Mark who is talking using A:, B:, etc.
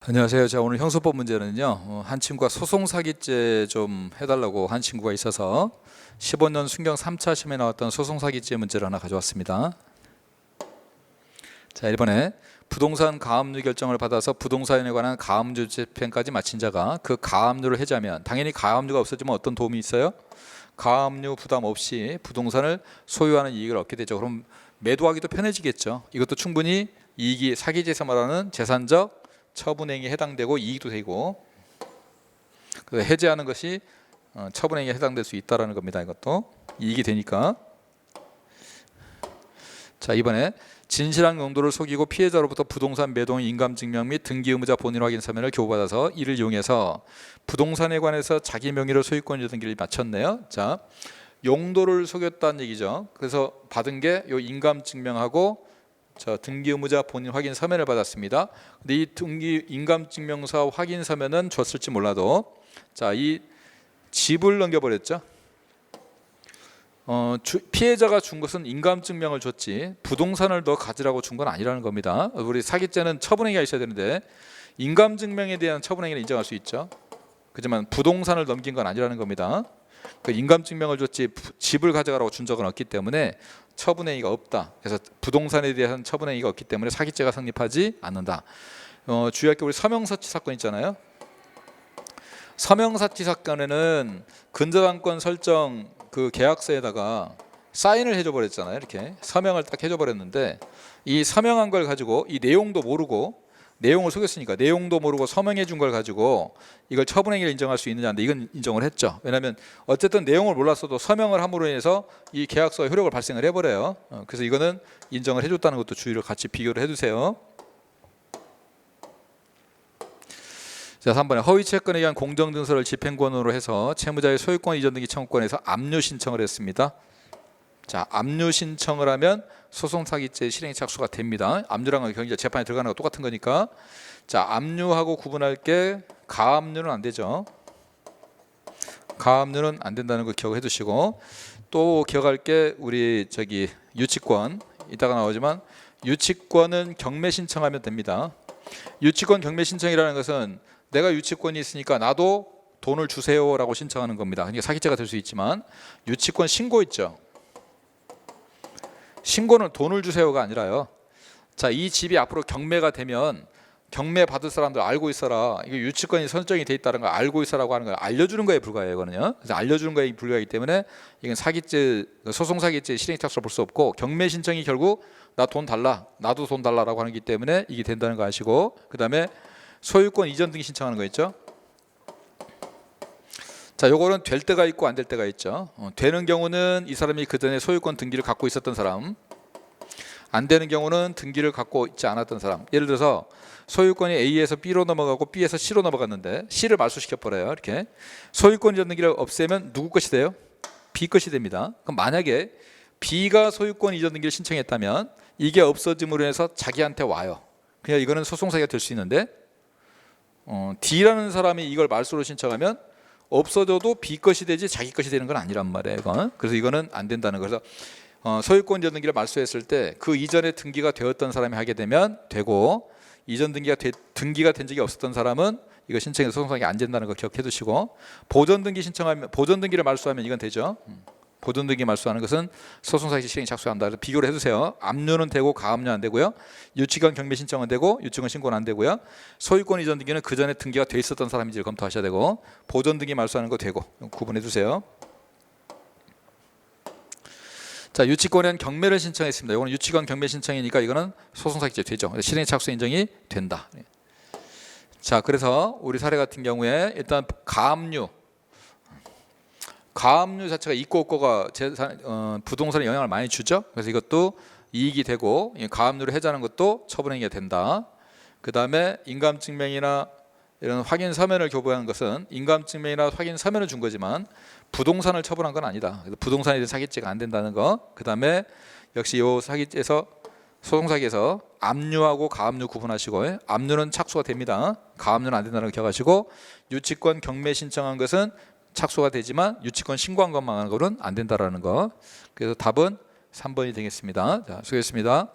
A: 안녕하세요. 자 오늘 형소법 문제는요. 어, 한 친구가 소송 사기죄 좀 해달라고 한 친구가 있어서 15년 순경 3차 시험에 나왔던 소송 사기죄 문제를 하나 가져왔습니다. 자 이번에 부동산 가압류 결정을 받아서 부동산에 관한 가압류 재판까지 마친 자가 그 가압류를 해제하면 당연히 가압류가 없어지면 어떤 도움이 있어요? 가압류 부담 없이 부동산을 소유하는 이익을 얻게 되죠. 그럼 매도하기도 편해지겠죠. 이것도 충분히 이익이 사기죄에서 말하는 재산적 처분행위에 해당되고 이익도 되고 그 해제하는 것이 어, 처분행위에 해당될 수 있다라는 겁니다. 이것도 이익이 되니까 자 이번에 진실한 용도를 속이고 피해자로부터 부동산 매동 인감증명 및 등기 의무자 본인 확인 서면을 교부받아서 이를 이용해서 부동산에 관해서 자기 명의로 소유권 등기를 마쳤네요. 자 용도를 속였다는 얘기죠. 그래서 받은 게 요 인감증명하고 자 등기 의무자 본인 확인 서면을 받았습니다. 근데 이 등기 인감증명서 확인 서면은 줬을지 몰라도 자 이 집을 넘겨 버렸죠. 어, 주- 피해자가 준 것은 인감증명을 줬지 부동산을 더 가지라고 준 건 아니라는 겁니다. 우리 사기죄는 처분행위가 있어야 되는데 인감증명에 대한 처분행위를 인정할 수 있죠. 그렇지만 부동산을 넘긴 건 아니라는 겁니다. 그 인감증명을 줬지 부- 집을 가져가라고 준 적은 없기 때문에 처분행위가 없다. 그래서 부동산에 대한 처분행위가 없기 때문에 사기죄가 성립하지 않는다. 어, 주의할 게 우리 서명서치 사건 있잖아요. 서명사치 사건에는 근저당권 설정 그 계약서에다가 사인을 해줘 버렸잖아요. 이렇게 서명을 딱 해줘 버렸는데 이 서명한 걸 가지고 이 내용도 모르고 내용을 속였으니까 내용도 모르고 서명해 준 걸 가지고 이걸 처분행위를 인정할 수 있느냐인데 이건 인정을 했죠. 왜냐하면 어쨌든 내용을 몰랐어도 서명을 함으로 인해서 이 계약서 효력을 발생을 해버려요. 어, 그래서 이거는 인정을 해줬다는 것도 주의를 같이 비교를 해두세요. 자, 3번에 허위 채권에 의한 공정 증서를 집행권으로 해서 채무자의 소유권 이전 등기 청구권에서 압류 신청을 했습니다. 자, 압류 신청을 하면 소송 사기죄 실행 착수가 됩니다. 압류랑 건 경제 재판에 들어가는 거 똑같은 거니까. 자, 압류하고 구분할 게 가압류는 안 되죠. 가압류는 안 된다는 거 기억해 두시고 또 기억할 게 우리 저기 유치권 이따가 나오지만 유치권은 경매 신청하면 됩니다. 유치권 경매 신청이라는 것은 내가 유치권이 있으니까 나도 돈을 주세요라고 신청하는 겁니다. 그러니까 사기죄가 될 수 있지만 유치권 신고 있죠. 신고는 돈을 주세요가 아니라요. 자, 이 집이 앞으로 경매가 되면 경매 받을 사람들 알고 있어라. 이게 유치권이 설정이 돼 있다는 걸 알고 있어라고 하는 걸 알려주는 거에 불과해요. 이거는요. 그래서 알려주는 거에 불과하기 때문에 이건 사기죄, 소송 사기죄 실행 착수를 볼수 없고 경매 신청이 결국 나 돈 달라, 나도 돈 달라라고 하기 때문에 이게 된다는 거 아시고 그 다음에 소유권 이전 등기 신청하는 거 있죠. 자, 요거는 될 때가 있고 안 될 때가 있죠. 어, 되는 경우는 이 사람이 그 전에 소유권 등기를 갖고 있었던 사람, 안 되는 경우는 등기를 갖고 있지 않았던 사람. 예를 들어서 소유권이 A에서 B로 넘어가고 B에서 C로 넘어갔는데 C를 말소시켜 버려요. 이렇게 소유권 이전 등기를 없애면 누구 것이 돼요? B 것이 됩니다. 그럼 만약에 B가 소유권 이전 등기를 신청했다면 이게 없어짐으로 해서 자기한테 와요. 그냥 이거는 소송 사기가 될 수 있는데 어, D라는 사람이 이걸 말소로 신청하면 없어져도 B 것이 되지 자기 것이 되는 건 아니란 말이에요. 이건. 그래서 이거는 안 된다는 거예요. 어, 소유권 이전 등기를 말소했을 때 그 이전에 등기가 되었던 사람이 하게 되면 되고 이전 등기가 되, 등기가 된 적이 없었던 사람은 이거 신청해서 소송상이 안 된다는 거 기억해 두시고 보존 등기 신청하면 보존 등기를 말소하면 이건 되죠. 음. 보존 등기 말소하는 것은 소송사기 실행이 착수한다. 그래서 비교를 해주세요. 압류는 되고 가압류 안 되고요. 유치권 경매 신청은 되고 유치권 신고는 안 되고요. 소유권 이전 등기는 그 전에 등기가 돼 있었던 사람인지를 검토하셔야 되고 보존 등기 말소하는 거 되고 구분해 주세요. 자 유치권엔 경매를 신청했습니다. 이거는 유치권 경매 신청이니까 이거는 소송사기죄 되죠. 실행 착수 인정이 된다. 자 그래서 우리 사례 같은 경우에 일단 가압류 가압류 자체가 있고 없고가 재산, 어, 부동산에 영향을 많이 주죠. 그래서 이것도 이익이 되고 이 가압류를 해제하는 것도 처분행위가 된다. 그 다음에 인감증명이나 이런 확인 서면을 교부한 것은 인감증명이나 확인 서면을 준 거지만 부동산을 처분한 건 아니다. 부동산에 대한 사기죄가 안 된다는 거. 그 다음에 역시 요 사기죄에서 소송사기에서 압류하고 가압류 구분하시고 압류는 착수가 됩니다. 가압류는 안 된다는 거 기억하시고 유치권 경매 신청한 것은 착수가 되지만 유치권 신고한 것만 하는 거는 안 된다라는 거. 그래서 답은 3번이 되겠습니다. 자, 수고했습니다.